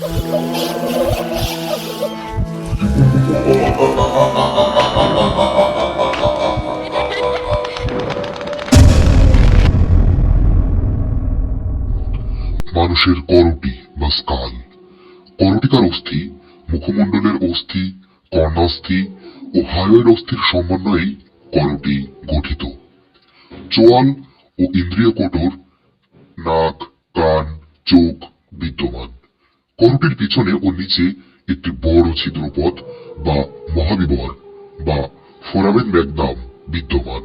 মানুষের করটি বা স্কাল। করটিকার অস্থি, মুখমণ্ডলের অস্থি, কর্ণাস্থি ও হায়োয়ের অস্থির সমন্বয়ে করটি গঠিত। চোয়াল ও ইন্দ্রিয় কোটর নাক করটির পিছনে ও নিচে একটি বড় ছিদ্রপথ বা মহাবিবর বা ফোরামেন ম্যাগনাম বিদ্যমান।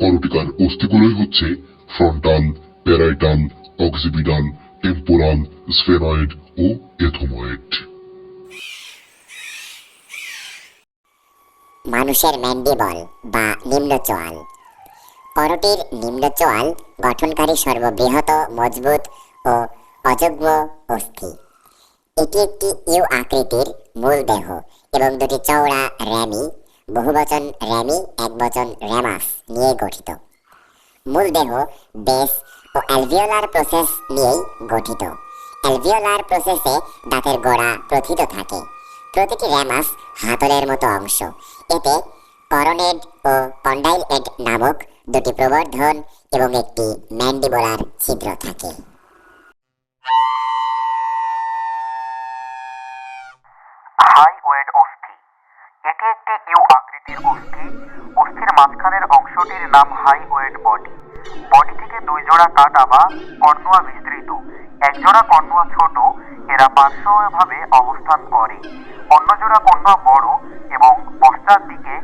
করটিকার অস্থিগুলোই হচ্ছে frontal, parietal, occipital, temporal sphenoid ও এথোময়েড। মানুষের ম্যান্ডিবল বা নিম্ন চোয়াল করটির নিম্ন চোয়াল গঠনকারী সর্ববৃহৎ, মজবুত ও অযুগ্ম অস্থি। এটি একটি ইউ আকৃতির মূল দেহ এবং দুটি চওড়া র্যামি, বহুবচন র্যামি, একবচন র্যামাস নিয়ে গঠিত। মূল দেহ বেস ও অ্যালভিওলার প্রসেস নিয়েই গঠিত। অ্যালভিওলার প্রসেসে দাঁতের গোড়া প্রথিত থাকে। প্রতিটি র্যামাস হাতলের মতো অংশ। এতে করনেড ও কন্ডাইল এড নামক দুটি প্রবর্ধন এবং একটি ম্যান্ডিবোলার ছিদ্র থাকে। আকৃতির অস্থি অস্থির মাঝখানের অংশটির নাম হাই ওয়েট বডি। বডি থেকে দুই জোড়া কাটা বা কর্ণুয়া বিস্তৃত। এক জোড়া কর্ণুয়া ছোট, এরা পার্শ্বভাবে অবস্থান করে। অন্য জোড়া কর্ণুয়া বড় এবং পশ্চাৎ দিকে